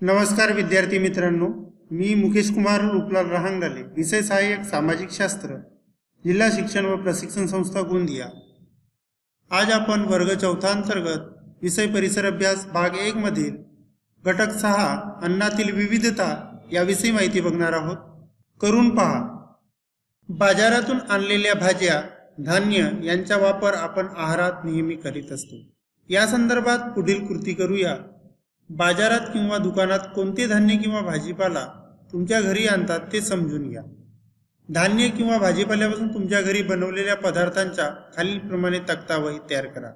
नमस्कार विद्यार्थी मित्रांनो मी मुकेश कुमार रुपलाल रहांगडाले विषय सहाय्यक सामाजिक शास्त्र जिल्हा शिक्षण व प्रशिक्षण संस्था गोंदिया. आज आपण वर्ग चौथा अंतर्गत विषय परिसर अभ्यास भाग एक मधील घटक सहा अन्नातील विविधता याविषयी माहिती बघणार आहोत. करून पहा. बाजारातून आणलेल्या भाज्या धान्य यांचा वापर आपण आहारात नेहमी करीत असतो. या संदर्भात पुढील कृती करूया. बाजारात किंवा दुकानात कोणते धान्य किंवा भाजीपाला तुमच्या घरी आणतात ते समजून घ्या. धान्य किंवा भाजीपाल्यापासून तुमच्या घरी बनवलेल्या पदार्थांच्या खालीलप्रमाणे तक्तावही तयार करा.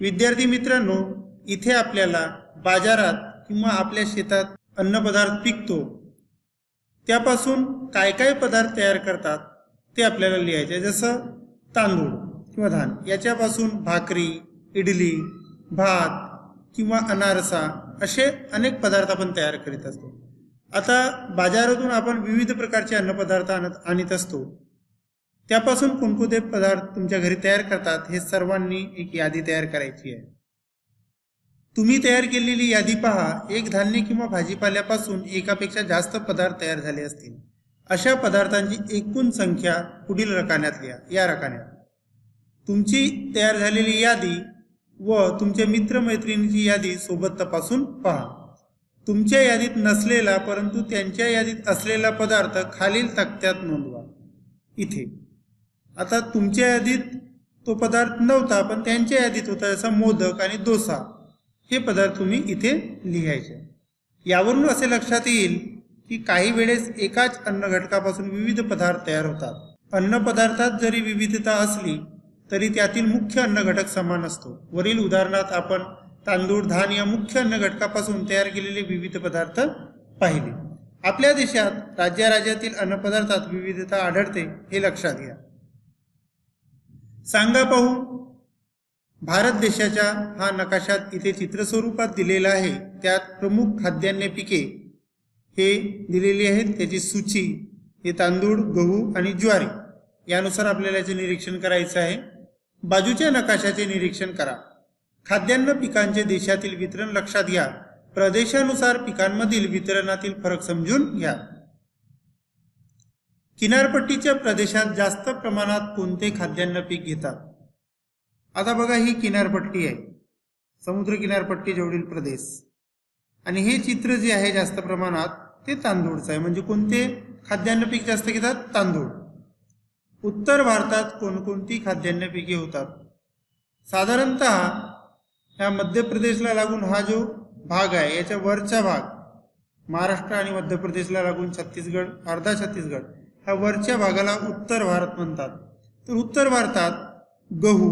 विद्यार्थी मित्रांनो इथे आपल्याला बाजारात किंवा आपल्या शेतात अन्नपदार्थ पिकतो. त्यापासून काय काय पदार्थ तयार करतात ते आपल्याला लिहायचे जसं तांदूळ किंवा धान. याच्यापासून भाकरी इडली भात किंवा अनारसा असे अनेक पदार्थ आपण तयार करीत असतो. आता बाजारातून आपण विविध प्रकारचे अन्नपदार्थ आणत आणत असतो. त्यापासून कोणकोणते पदार्थ तुमच्या घरी तयार करतात हे सर्वांनी एक यादी तयार करायची आहे. तुम्ही तयार केलेली यादी पहा एक धान्य किंवा भाजीपाल्यापासून एकापेक्षा जास्त पदार्थ तयार झाले असतील. अशा पदार्थांची एकूण संख्या पुढील रकान्यात लिहा या रकान्यात. तुमची तयार झालेली यादी व तुमच्या मित्रमैत्रिणीची यादी सोबत तपासून पहा. तुमच्या यादीत नसलेला परंतु त्यांच्या यादीत असलेला पदार्थ खालील तक्त्यात नोंदवा. इथे. आता तुमच्या यादीत तो पदार्थ नव्हता पण त्यांच्या यादीत होता जसा मोदक आणि डोसा. हे पदार्थ तुम्ही इथे लिहायचे. यावरून असे लक्षात येईल की काही वेळेस एकाच अन्न घटकापासून विविध पदार्थ तयार होतात. अन्न पदार्थात जरी विविधता असली तरी त्यातील मुख्य अन्न घटक समान असतो. वरील उदाहरणात आपण तांदूळ धान या मुख्य अन्न घटकापासून तयार केलेले विविध पदार्थ पाहिले. आपल्या देशात राज्याराज्यातील अन्नपदार्थात विविधता आढळते हे लक्षात घ्या. सांगा पाहू भारत देशाच्या हा नकाशात इथे चित्रस्वरूपात दिलेला आहे. त्यात प्रमुख खाद्यान्न पिके हे दिलेली आहेत. त्याची सूची हे तांदूळ गहू आणि ज्वारी. यानुसार आपल्याला याचे निरीक्षण करायचं आहे. बाजूच्या नकाशाचे निरीक्षण करा. खाद्यान्न पिकांचे देशातील वितरण लक्षात घ्या. प्रदेशानुसार पिकांमधील वितरणातील फरक समजून घ्या. किनारपट्टीच्या प्रदेशात जास्त प्रमाणात कोणते खाद्यान्न पीक घेतात? आता बघा ही किनारपट्टी आहे. समुद्र किनारपट्टी जवळील प्रदेश. आणि हे चित्र जे आहे जास्त प्रमाणात ते तांदूळचं आहे. म्हणजे कोणते खाद्यान्न पीक जास्त घेतात? तांदूळ. उत्तर भारतात कोणकोणती खाद्यान्न पिके होतात? साधारणत ह्या मध्य प्रदेशला लागून हा जो भाग आहे याच्या वरचा भाग महाराष्ट्र आणि मध्य प्रदेशला लागून छत्तीसगड अर्धा छत्तीसगड ह्या वरच्या भागाला उत्तर भारत म्हणतात. तर उत्तर भारतात गहू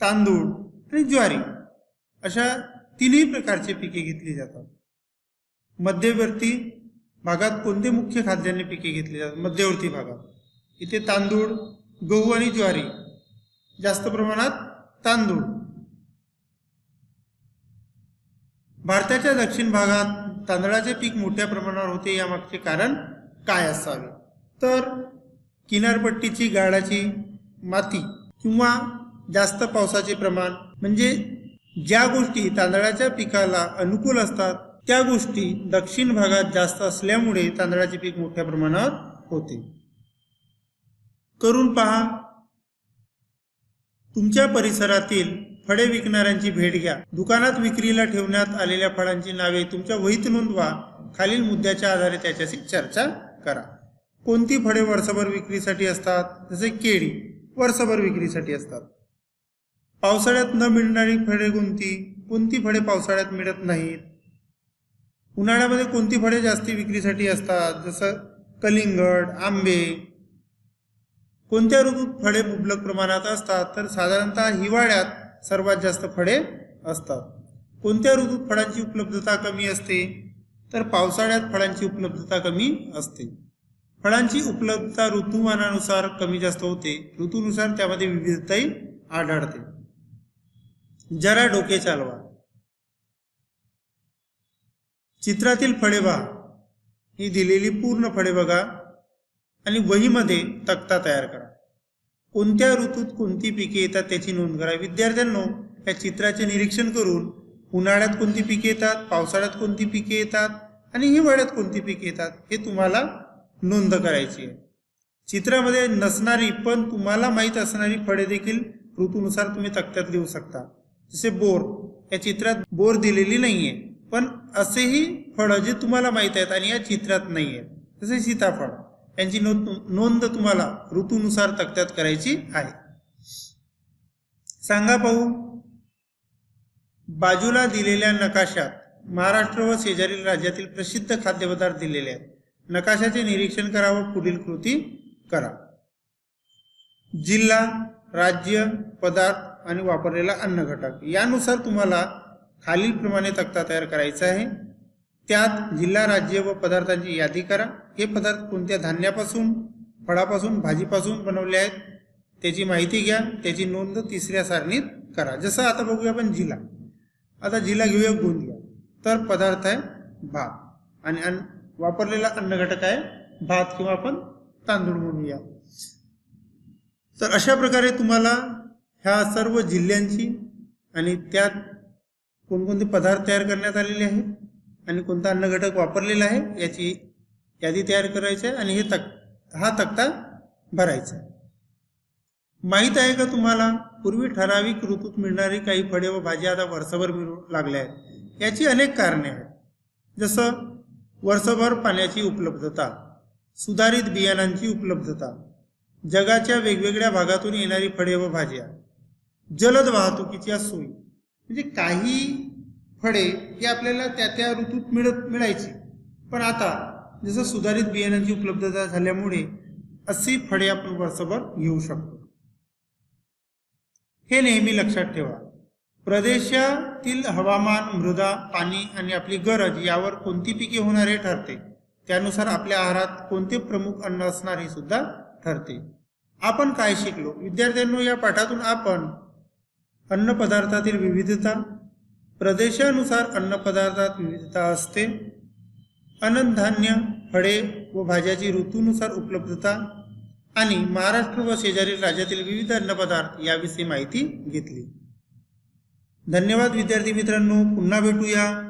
तांदूळ आणि ज्वारी अशा तिन्ही प्रकारचे पिके घेतली जातात. मध्यवर्ती भागात कोणते मुख्य खाद्यान्न पिके घेतली जातात? मध्यवर्ती भागात. इथे तांदूळ गहू आणि ज्वारी. जास्त प्रमाणात तांदूळ. भारताच्या दक्षिण भागात तांदळाचे पीक मोठ्या प्रमाणावर होते यामागचे कारण काय असावे? तर किनारपट्टीची गाळाची माती किंवा जास्त पावसाचे प्रमाण म्हणजे ज्या गोष्टी तांदळाच्या पिकाला अनुकूल असतात त्या गोष्टी दक्षिण भागात जास्त असल्यामुळे तांदळाचे पीक मोठ्या प्रमाणावर होते. करून पहा. तुमच्या परिसरातील फळे विकणाऱ्यांची भेट घ्या. दुकानात विक्रीला ठेवण्यात आलेल्या फळांची नावे तुमच्या वहीत नोंदवा. खालील मुद्द्याच्या आधारे त्याच्याशी चर्चा करा. कोणती फळे वर्षभर विक्रीसाठी असतात? जसे केळी वर्षभर विक्रीसाठी असतात. पावसाळ्यात न मिळणारी फळे कोणती? कोणती फळे पावसाळ्यात मिळत नाहीत? उन्हाळ्यामध्ये कोणती फळे जास्ती विक्रीसाठी असतात? जसं कलिंगड आंबे कोणत्या ऋतूत फळे मुबलक प्रमाणात असतात? तर साधारणतः हिवाळ्यात सर्वात जास्त फळे असतात. कोणत्या ऋतूत फळांची उपलब्धता कमी असते? तर पावसाळ्यात फळांची उपलब्धता कमी असते. फळांची उपलब्धता ऋतुमानानुसार कमी जास्त होते. ऋतूनुसार त्यामध्ये विविधताही आढळते. जरा डोके चालवा. चित्रातील फळे पहा ही दिलेली पूर्ण फळे बघा. आणि वहीमध्ये तक्ता तयार करा. कोणत्या ऋतूत कोणती पिके येतात त्याची नोंद करा. विद्यार्थ्यांनो या चित्राचे निरीक्षण करून उन्हाळ्यात कोणती पिके येतात पावसाळ्यात कोणती पिके येतात आणि हिवाळ्यात कोणती पिके येतात हे तुम्हाला नोंद करायची आहे. चित्रामध्ये नसणारी पण तुम्हाला माहीत असणारी फळे देखील ऋतूनुसार तुम्ही तक्त्यात लिहू शकता. जसे बोर या चित्रात बोर दिलेली नाहीये पण असेही फळं जे तुम्हाला माहीत आहेत आणि या चित्रात नाही आहेत जसे सीताफळ. यांची नोंद नोंद तुम्हाला ऋतूनुसार तक्त्यात करायची आहे. सांगा पाहू. बाजूला दिलेल्या नकाशात महाराष्ट्र व शेजारील राज्यातील प्रसिद्ध खाद्यपदार्थ दिलेले आहेत. नकाशाचे निरीक्षण करा व पुढील कृती करा. जिल्हा राज्य पदार्थ आणि वापरलेला अन्न घटक. यानुसार तुम्हाला खालीलप्रमाणे तक्ता तयार करायचा आहे. त्यात जिल्हा राज्य व पदार्थांची यादी करा. हे पदार्थ कोणत्या धान्यापासून फळापासून भाजीपासून बनवले आहेत त्याची माहिती घ्या. त्याची नोंद तिसऱ्या सारणीत करा. जसं आता बघूया आपण जिल्हा आता जिल्हा घेऊया गोंदिया. तर पदार्थ आहे भात. आणि अन्न वापरलेला अन्न घटक आहे भात किंवा आपण तांदूळ म्हणूया. तर अशा प्रकारे तुम्हाला ह्या सर्व जिल्ह्यांची आणि त्यात कोणकोणते पदार्थ तयार करण्यात आलेले आहेत? आणि कोणता अन्न घटक वापरलेला आहे याची यादी तयार करायची आहे आणि हे तक हा तक्ता भरायचा आहे. माहीत आहे का तुम्हाला पूर्वी ठराविक ऋतूत मिळणारी काही फळे व भाज्या आता वर्षभर मिळू लागल्या आहेत. याची अनेक कारणे आहेत. जसं वर्षभर पाण्याची उपलब्धता सुधारित बियाणांची उपलब्धता जगाच्या वेगवेगळ्या भागातून येणारी फळे व भाज्या जलद वाहतुकीच्या सोयी म्हणजे काही फळे ही आपल्याला त्या त्या ऋतूत मिळत मिळायची. पण आता जसं सुधारित बियाणांची उपलब्धता झाल्यामुळे अशी फळे आपण वर्षभर घेऊ शकतो. हे नेहमी लक्षात ठेवा. प्रदेशातील हवामान मृदा पाणी आणि आपली गरज यावर कोणती पिके होणार हे ठरते. त्यानुसार आपल्या आहारात कोणते प्रमुख अन्न असणार हे सुद्धा ठरते. आपण काय शिकलो? विद्यार्थ्यांनो या पाठातून आपण अन्न पदार्थातील विविधता प्रदेशानुसार अन्नपदार्थात विविधता असते. अन्नधान्य फळे व भाज्याची ऋतूनुसार उपलब्धता आणि महाराष्ट्र व शेजारील राज्यातील विविध अन्नपदार्थ याविषयी माहिती घेतली. धन्यवाद विद्यार्थी मित्रांनो. पुन्हा भेटूया.